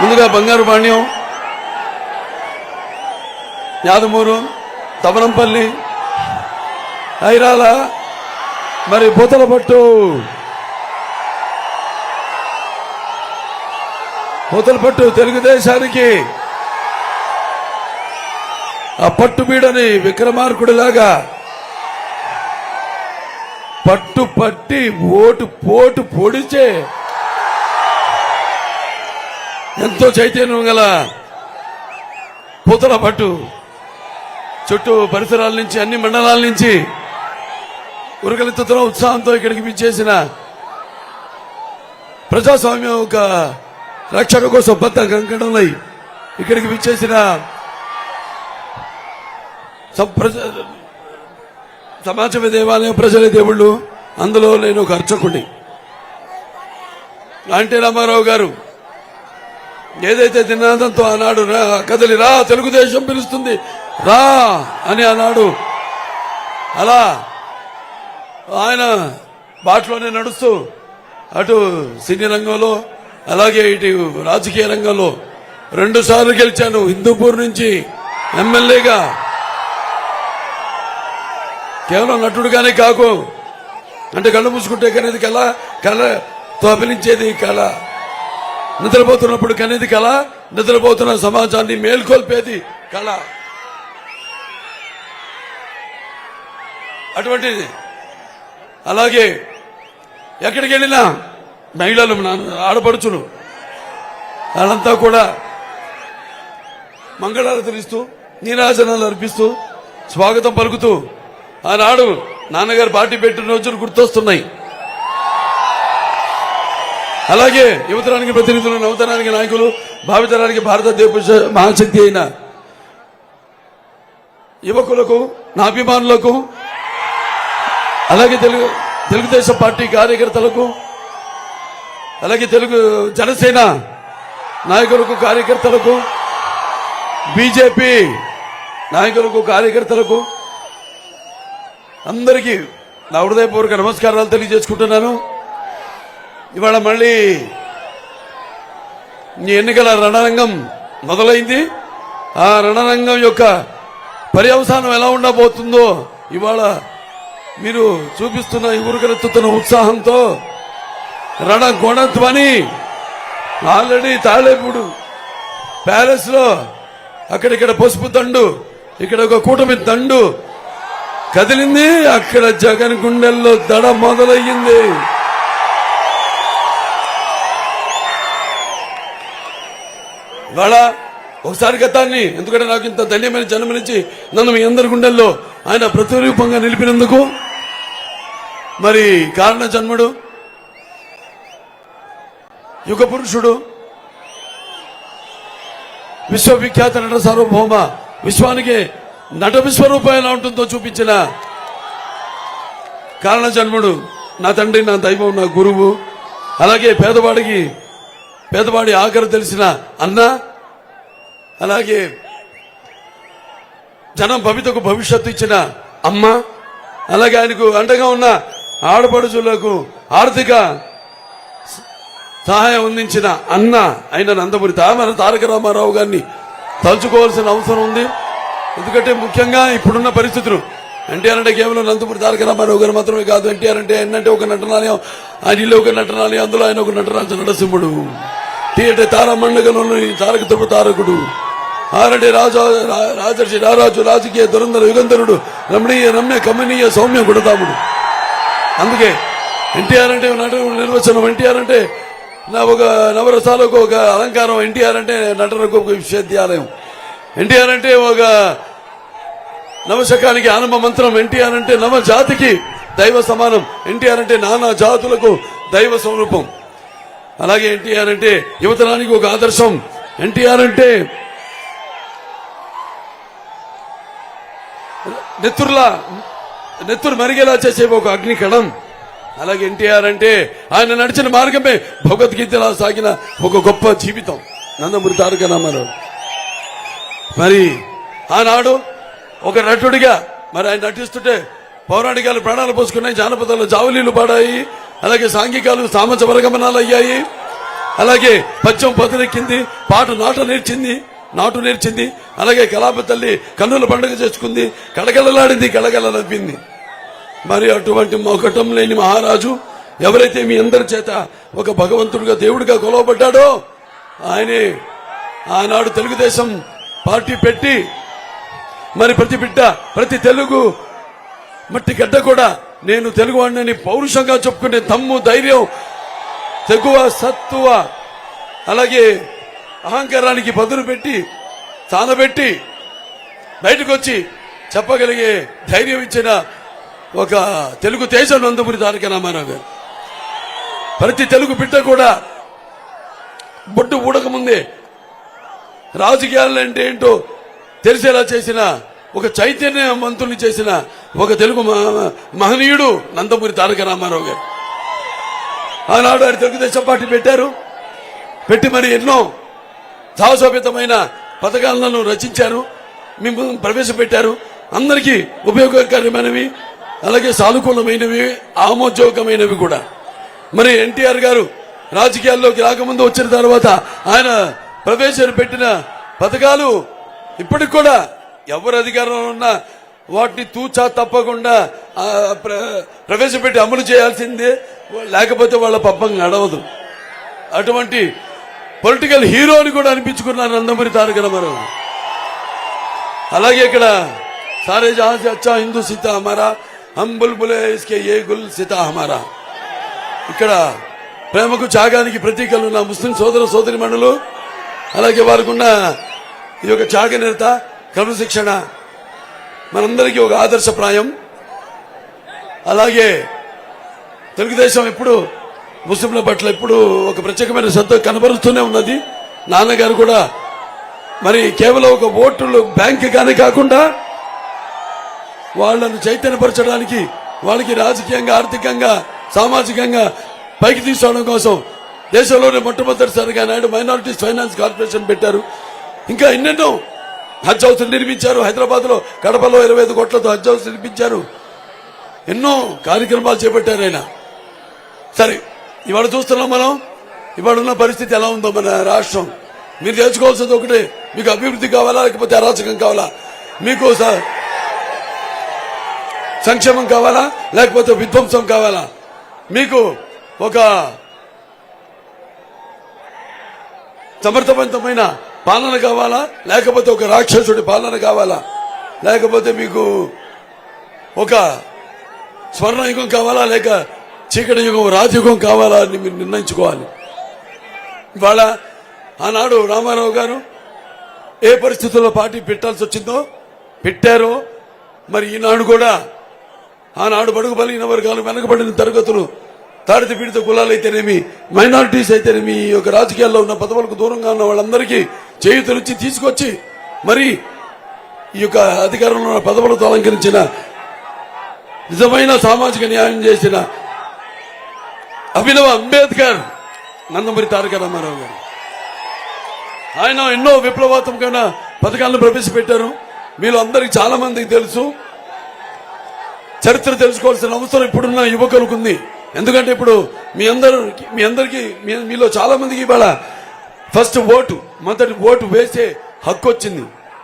ముందుగా బంగారు పాణ్యం యాదమూరు తవనంపల్లి ఐరాల మరి పూతల పట్టు పూతల పట్టు తెలుగుదేశానికి ఆ పట్టుబీడని విక్రమార్కుడిలాగా పట్టు పట్టి ఓటు పోటు పొడిచే ఎంతో చైతన్యం గల పూతల పట్టు చుట్టూ పరిసరాల నుంచి అన్ని మండలాల నుంచి ఉరకలెత్తుతున్న ఉత్సాహంతో ఇక్కడికి పిచ్చేసిన ప్రజాస్వామ్యం ఒక రక్షణ కోసం బద్ద కంకణంలో ఇక్కడికి పిచ్చేసిన ప్రజ- సమాజమే దేవాలయం ప్రజలే దేవుళ్ళు. అందులో నేను ఒక అర్చకుడి అంటే రామారావు గారు. ఏదైతే నినాదంతో ఆనాడు రా కదలి రా తెలుగుదేశం పిలుస్తుంది రా అని అన్నాడు అలా ఆయన బాటలోనే నడుస్తూ అటు సినీ రంగంలో అలాగే ఇటు రాజకీయ రంగంలో రెండు సార్లు గెలిచాను. హిందూపూర్ నుంచి ఎమ్మెల్యేగా. కేవలం నటుడుగానే కాకు. అంటే కళ్ళు మూసుకుంటే కనేది కళ కళతో అభినించేది కళ. నిద్రపోతున్నప్పుడు కనేది కళ నిద్రపోతున్న సమాజాన్ని మేల్కొల్పేది కళ. అటువంటిది. అలాగే ఎక్కడికి వెళ్ళినా మహిళలు నా ఆడపడుచులు వాళ్ళంతా కూడా మంగళారతులు ఇస్తూ నీరాజనాలు అర్పిస్తూ స్వాగతం పలుకుతూ ఆనాడు నాన్నగారు పార్టీ పెట్టిన రోజులు గుర్తొస్తున్నాయి. అలాగే యువతరానికి ప్రతినిధులు నవతరానికి నాయకులు భావితరానికి భారత దేశ మహాశక్తి అయిన యువకులకు నా అభిమానులకు అలాగే తెలుగు తెలుగుదేశం పార్టీ కార్యకర్తలకు అలాగే తెలుగు జనసేన నాయకులకు కార్యకర్తలకు బీజేపీ నాయకులకు కార్యకర్తలకు అందరికీ నా హృదయపూర్వక నమస్కారాలు తెలియజేసుకుంటున్నాను. ఇవాళ మళ్ళీ ఈ ఎన్నికల రణరంగం మొదలైంది. ఆ రణరంగం యొక్క పర్యవసానం ఎలా ఉండబోతుందో ఇవాళ మీరు చూపిస్తున్న ఈ ఊరుకరెత్తుతున్న ఉత్సాహంతో రణ గుణధ్వని ఆల్రెడీ తాళేపుడు ప్యాలెస్లో అక్కడిక్కడ పసుపు దండు ఇక్కడ ఒక కూటమి దండు కదిలింది. అక్కడ జగన్ గుండెల్లో దడ మొదలయ్యింది. ఇవాళ ఒకసారి గతాన్ని ఎందుకంటే నాకు ఇంత ధన్యమైన జన్మనిచ్చి నన్ను మీ అందరి గుండెల్లో ఆయన ప్రతిరూపంగా నిలిపినందుకు. మరి కారణ జన్ముడు యుగ పురుషుడు విశ్వవిఖ్యాత నట సార్వభౌమ విశ్వానికి నట విశ్వరూపం ఎలా ఉంటుందో చూపించిన కారణ జన్ముడు నా తండ్రి నా దైవం నా గురువు అలాగే పేదవాడికి పేదవాడి ఆఖరు తెలిసిన అన్న అలాగే జనం భవితకు భవిష్యత్తు ఇచ్చిన అమ్మ అలాగే ఆయనకు అండగా ఉన్న ఆడపడుచులకు ఆర్థిక సహాయం అందించిన అన్న అయిన నందమూరి తామర తారక రామారావు గారిని తలుచుకోవాల్సిన అవసరం ఉంది. ఎందుకంటే ముఖ్యంగా ఇప్పుడున్న పరిస్థితులు ఎన్టీఆర్ అంటే కేవలం నందమూరి తారక రామారావు గారు మాత్రమే కాదు ఎన్టీఆర్ అంటే ఎన్నంటే ఒక నటనాలయం ఆయన ఇల్లు ఒక నటనాలయం అందులో ఆయన ఒక నటరాజ నరసింహుడు. టీ అంటే తారమండగంలోని తారక ధ్రువ తారకుడు ఆరటి రాజా రాజర్షి రారాజు రాజకీయ దురంధర యుగంధరుడు రమణీయ రమ్య కమనీయ సౌమ్య గుడతాముడు అందుకే ఎన్టీఆర్ అంటే నటుడు నిర్వచనం ఎన్టీఆర్ అంటే నా ఒక నవరసాలకు ఒక అలంకారం ఎన్టీఆర్ అంటే నటనకు ఒక విశ్వవిద్యాలయం. ఎన్టీఆర్ అంటే ఒక నవశకానికి ఆనంద మంత్రం ఎన్టీఆర్ అంటే నవ జాతికి దైవ సమానం ఎన్టీఆర్ అంటే నానా జాతులకు దైవ స్వరూపం. అలాగే ఎన్టీఆర్ అంటే యువతరానికి ఒక ఆదర్శం. ఎన్టీఆర్ అంటే నెత్తురులా నెత్తురు మరిగేలా చేసే ఒక అగ్ని కణం అలాగే ఎన్టీఆర్ అంటే ఆయన నడిచిన మార్గమే భగవద్గీతలా సాగిన ఒక గొప్ప జీవితం. నందమూరి తారక రామారావు. మరి ఆనాడు ఒక నటుడిగా మరి ఆయన నటిస్తుంటే పౌరాణికాలు ప్రాణాలు పోసుకున్నాయి జానపదాలు జావలీలు పాడాయి అలాగే సాంఘికాలు సామాజ వర్గమనాలు అయ్యాయి. అలాగే పద్యం పదనెక్కింది పాట నాట నేర్చింది నాటు నేర్చింది. అలాగే కలాప తల్లి కన్నుల పండుగ చేసుకుంది కడగలలాడింది కడగల నవ్వింది మరి అటువంటి మొకటం లేని మహారాజు ఎవరైతే మీ అందరి చేత ఒక భగవంతుడిగా దేవుడిగా కొలవబడ్డాడో ఆయనే ఆనాడు తెలుగుదేశం పార్టీ పెట్టి మరి ప్రతి బిడ్డ ప్రతి తెలుగు మట్టి గడ్డ కూడా నేను తెలుగువాడిని పౌరుషంగా చెప్పుకునే తమ్ము ధైర్యం తెగువ సత్తువ అలాగే అహంకారానికి బదులు పెట్టి తానబెట్టి బయటకు వచ్చి చెప్పగలిగే ధైర్యం ఇచ్చిన ఒక తెలుగు తేజం నందమూరి తారక రామారావు గారు ప్రతి తెలుగు బిడ్డ కూడా బొడ్డు ఊడకముందే రాజకీయాలు అంటే ఏంటో తెలిసేలా చేసిన ఒక చైతన్యవంతుల్ని చేసిన ఒక తెలుగు మహనీయుడు నందమూరి తారక రామారావు గారు. ఆనాడు ఆయన తెలుగుదేశం పార్టీ పెట్టారు. పెట్టి మరి ఎన్నో సాహసోపేతమైన పథకాలను రచించారు. మేము ప్రవేశపెట్టారు. అందరికీ ఉపయోగకరమైనవి అలాగే సానుకూలమైనవి ఆమోదయోగమైనవి కూడా. మరి ఎన్టీఆర్ గారు రాజకీయాల్లోకి రాకముందు వచ్చిన తర్వాత ఆయన ప్రవేశపెట్టిన పథకాలు ఇప్పటికి కూడా ఎవరు అధికారంలో ఉన్నా వాటిని తూచా తప్పకుండా ప్రవేశపెట్టి అమలు చేయాల్సిందే. లేకపోతే వాళ్ళ పప్పం నడవదు. అటువంటి పొలిటికల్ హీరో అని కూడా అనిపించుకున్నారు నందమూరి తారక రామారావు. అలాగే ఇక్కడ సారే జహాజ్ అచ్చా హిందూ సీతా హమారా హం బుల్బులే ఇస్కే ఏ గుల్ సీతాహమారా ఇక్కడ ప్రేమకు త్యాగానికి ప్రతీకలు నా ముస్లిం సోదర సోదరి మండలు అలాగే వారికి ఉన్న ఈ యొక్క త్యాగ నేత క్రమశిక్షణ మనందరికీ ఒక ఆదర్శప్రాయం అలాగే తెలుగుదేశం ఎప్పుడు ముస్లింల పట్ల ఎప్పుడు ఒక ప్రత్యేకమైన శ్రద్ధ కనబరుస్తూనే ఉన్నది. నాన్నగారు కూడా మరి కేవలం ఒక ఓటులు బ్యాంక్ కానీ కాకుండా వాళ్ళను చైతన్యపరచడానికి వాళ్ళకి రాజకీయంగా ఆర్థికంగా సామాజికంగా పైకి తీసుకోవడం కోసం దేశంలోనే మొట్టమొదటిసారిగా నాయుడు మైనారిటీస్ ఫైనాన్స్ కార్పొరేషన్ పెట్టారు. ఇంకా ఎన్నెన్నో హజ్ హౌస్ నిర్మించారు. హైదరాబాద్లో కడపలో ఇరవై ఐదు కోట్లతో హజ్ హౌస్ నిర్మించారు. ఎన్నో కార్యక్రమాలు చేపట్టారు ఆయన. సరే ఇవాళ చూస్తున్నాం మనం. ఇవాళ ఉన్న పరిస్థితి ఎలా ఉందో మన రాష్ట్రం. మీరు తెలుసుకోవాల్సింది ఒకటే. మీకు అభివృద్ధి కావాలా లేకపోతే అరాచకం కావాలా? మీకు సంక్షేమం కావాలా లేకపోతే విధ్వంసం కావాలా? మీకు ఒక సమర్థవంతమైన పాలన కావాలా? లేకపోతే ఒక రాక్షసుడి పాలన కావాలా? లేకపోతే మీకు ఒక స్వర్ణయుగం కావాలా? లేక చీకటి యుగం రాజయుగం కావాలా అని మీరు నిర్ణయించుకోవాలి. ఇవాళ ఆనాడు రామారావు గారు ఏ పరిస్థితుల్లో పార్టీ పెట్టాల్సి వచ్చిందో పెట్టారో మరి ఈనాడు కూడా ఆనాడు బడుగు బలిగిన వర్గాలు వెనకబడిన తరగతులు తాడిత పీడిత కులాలు అయితేనేమి మైనారిటీస్ అయితేనేమి ఈ యొక్క రాజకీయాల్లో ఉన్న పదవులకు దూరంగా ఉన్న వాళ్ళందరికీ చేయుతనిచ్చి తీసుకొచ్చి మరి ఈ యొక్క అధికారంలో ఉన్న పదవులతో అలంకరించిన నిజమైన సామాజిక న్యాయం చేసిన అభినవ అంబేద్కర్ నందమూరి తారక రామారావు గారు. ఆయన ఎన్నో విప్లవాత్మకమైన పథకాలను ప్రవేశపెట్టారు. మీలో అందరికి చాలా మందికి తెలుసు. చరిత్ర తెలుసుకోవాల్సిన అవసరం ఇప్పుడున్న యువకులకు ఉంది. ఎందుకంటే ఇప్పుడు మీ అందరూ మీ అందరికీ మీ- మీలో చాలా మందికి ఇవాళ ఫస్ట్ ఓటు మొదటి ఓటు వేసే హక్కు వచ్చింది.